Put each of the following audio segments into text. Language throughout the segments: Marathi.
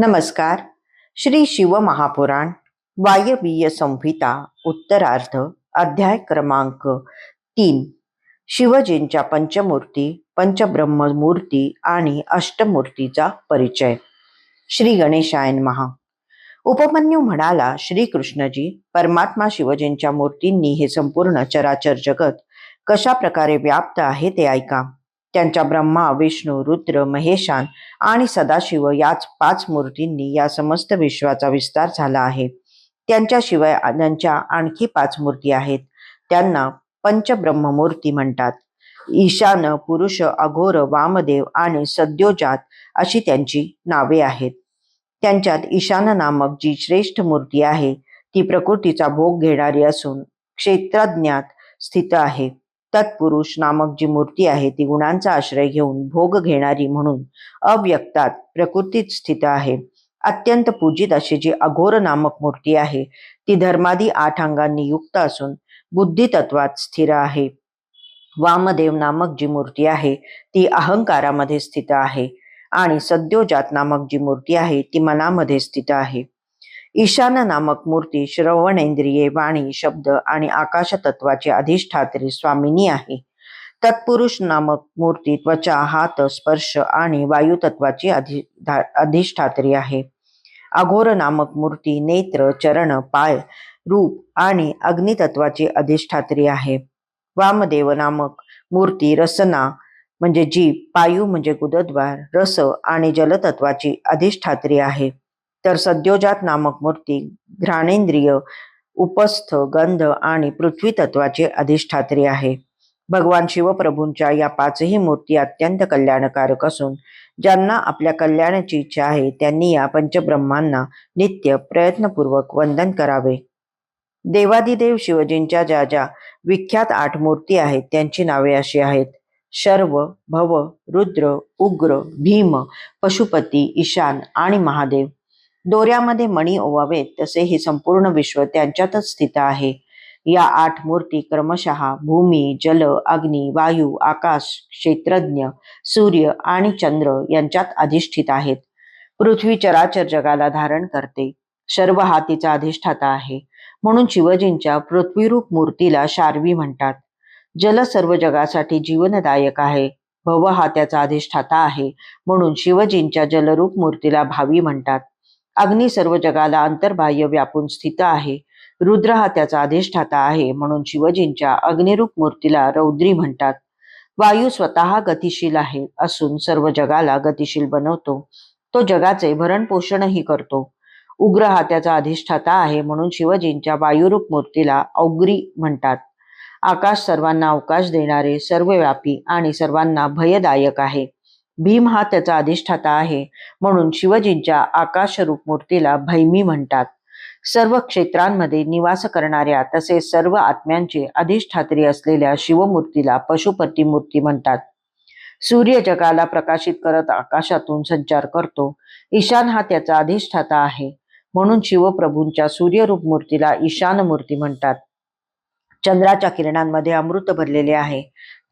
नमस्कार. श्री शिव महापुराण वायवीय संहिता उत्तरार्ध अध्याय क्रमांक तीन. शिवजींच्या पंचमूर्ती पंचब्रह्ममूर्ती आणि अष्टमूर्तीचा परिचय. श्री गणेशायन महा उपमन्यू म्हणाला श्रीकृष्णजी परमात्मा शिवजींच्या मूर्तींनी हे संपूर्ण चराचर जगत कशा प्रकारे व्याप्त आहे ते ऐका. त्यांच्या ब्रह्मा विष्णू रुद्र महेशान आणि सदाशिव याच पाच मूर्तींनी या समस्त विश्वाचा विस्तार झाला आहे. त्यांच्याशिवाय त्यांच्या आणखी पाच मूर्ती आहेत. त्यांना पंचब्रह्ममूर्ती म्हणतात. ईशान पुरुष अघोर वामदेव आणि सद्योजात अशी त्यांची नावे आहेत. त्यांच्यात ईशान नामक जी श्रेष्ठ मूर्ती आहे ती प्रकृतीचा भोग घेणारी असून क्षेत्रज्ञात स्थित आहे. तत्पुरुष नामक जी मूर्ती आहे ती गुणांचा आश्रय घेऊन भोग घेणारी म्हणून अव्यक्तात प्रकृतीत स्थित आहे. अत्यंत पूजित अशी जी अघोर नामक मूर्ती आहे ती धर्मादी आठ अंगांनी युक्त असून बुद्धी तत्वात स्थिर आहे. वामदेव नामक जी मूर्ती आहे ती अहंकारामध्ये स्थित आहे आणि सद्योजात नामक जी मूर्ती आहे ती मनामध्ये स्थित आहे. ईशान नामक मूर्ती श्रवणेंद्रिये वाणी शब्द आणि आकाश तत्वाची अधिष्ठात्री स्वामिनी आहे. तत्पुरुष नामक मूर्ती त्वचा हात स्पर्श आणि वायू तत्वाची अधि अधिष्ठात्री आहे. अघोर नामक मूर्ती नेत्र चरण पाय रूप आणि अग्नितत्वाची अधिष्ठात्री आहे. वामदेव नामक मूर्ती रसना म्हणजे जीप पायू म्हणजे गुदद्वार रस आणि जलतत्वाची अधिष्ठात्री आहे. तर सद्योजात नामक मूर्ती घ्राणेंद्रिय उपस्थ गंध आणि पृथ्वी तत्वाचे अधिष्ठात्री आहे. भगवान शिवप्रभूंच्या या पाचही मूर्ती अत्यंत कल्याणकारक असून ज्यांना आपल्या कल्याणाची इच्छा आहे त्यांनी या पंचब्रह्मांना नित्य प्रयत्नपूर्वक वंदन करावे. देवादिदेव शिवजींच्या ज्या ज्या विख्यात आठ मूर्ती आहेत त्यांची नावे अशी आहेत. शर्व भव रुद्र उग्र भीम पशुपती ईशान आणि महादेव. दोऱ्यामध्ये मणी ओवावेत तसे हे संपूर्ण विश्व त्यांच्यातच स्थित आहे. या आठ मूर्ती क्रमशः भूमी जल अग्नी वायू आकाश क्षेत्रज्ञ सूर्य आणि चंद्र यांच्यात अधिष्ठित आहेत. पृथ्वी चराचर जगाला धारण करते. सर्व हा तिचा अधिष्ठाता आहे. म्हणून शिवजींच्या पृथ्वीरूप मूर्तीला शार्वी म्हणतात. जल सर्व जगासाठी जीवनदायक आहे. भव हा त्याचा अधिष्ठाता आहे. म्हणून शिवजींच्या जलरूप मूर्तीला भावी म्हणतात. अग्नी सर्व जगाला अंतर्बाह्य व्यापून स्थित आहे. रुद्र हा त्याचा अधिष्ठाता आहे म्हणून शिवजींच्या अग्निरूप मूर्तीला रौद्री म्हणतात. वायू स्वतः गतिशील आहे असून सर्व जगाला गतिशील बनवतो. तो जगाचे भरण पोषणही करतो. उग्र हा त्याचा अधिष्ठाता आहे म्हणून शिवजींच्या वायुरूप मूर्तीला औग्री म्हणतात. आकाश सर्वांना अवकाश देणारे सर्वव्यापी आणि सर्वांना भयदायक आहे. भीम हा त्याचा अधिष्ठाता आहे. म्हणून शिवजींच्या आकाशरूप मूर्तीला भैमी म्हणतात. सर्व क्षेत्रांमध्ये निवास करणाऱ्या तसेच सर्व आत्म्यांची अधिष्ठात्री असलेल्या शिवमूर्तीला पशुपती मूर्ती म्हणतात. सूर्य जगाला प्रकाशित करत आकाशातून संचार करतो. ईशान हा त्याचा अधिष्ठाता आहे. म्हणून शिवप्रभूंच्या सूर्यरूप मूर्तीला ईशान मूर्ती म्हणतात. चंद्राच्या किरणांमध्ये अमृत भरलेले आहे.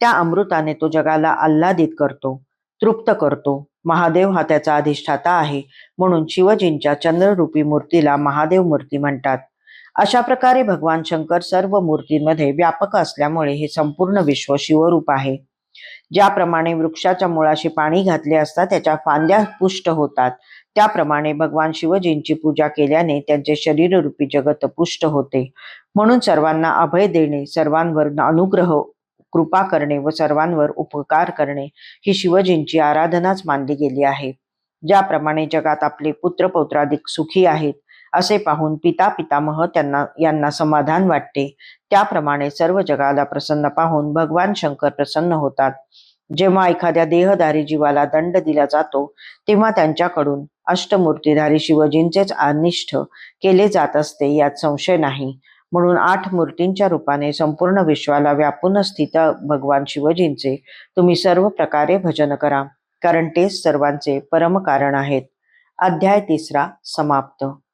त्या अमृताने तो जगाला आल्हादित करतो. तृप्त करतो. महादेव हा त्याचा अधिष्ठाता आहे. म्हणून शिवजींच्या चंद्ररूपी मूर्तीला महादेव मूर्ती म्हणतात. अशा प्रकारे भगवान शंकर सर्व मूर्तींमध्ये व्यापक असल्यामुळे हे संपूर्ण विश्व शिवरूप आहे. ज्याप्रमाणे वृक्षाच्या मुळाशी पाणी घातले असता त्याच्या फांद्या पुष्ट होतात. त्याप्रमाणे भगवान शिवजींची पूजा केल्याने त्यांचे शरीररूपी जगत पुष्ट होते. म्हणून सर्वांना अभय देणे सर्वांवर अनुग्रह कृपा करणे व सर्वांवर उपकार करणे ही शिवजींची आराधनाच मानली गेली आहे. ज्याप्रमाणे जगात आपले पुत्र पौत्राधिक सुखी आहेत असे पाहून पिता पितामह त्यांना यांना समाधान वाटते. त्याप्रमाणे सर्व जगाला प्रसन्न पाहून भगवान शंकर प्रसन्न होतात. जेव्हा एखाद्या देहधारी जीवाला दंड दिला जातो तेव्हा त्यांच्याकडून अष्टमूर्तीधारी शिवजींचेच अनिष्ठ केले जात असते यात संशय नाही. म्हणून आठ मूर्तींच्या रूपाने संपूर्ण विश्वाला व्यापून स्थित भगवान शिवजींचे तुम्ही सर्व प्रकारे भजन करा कारण तेच सर्वांचे परम कारण आहेत. अध्याय तिसरा समाप्त.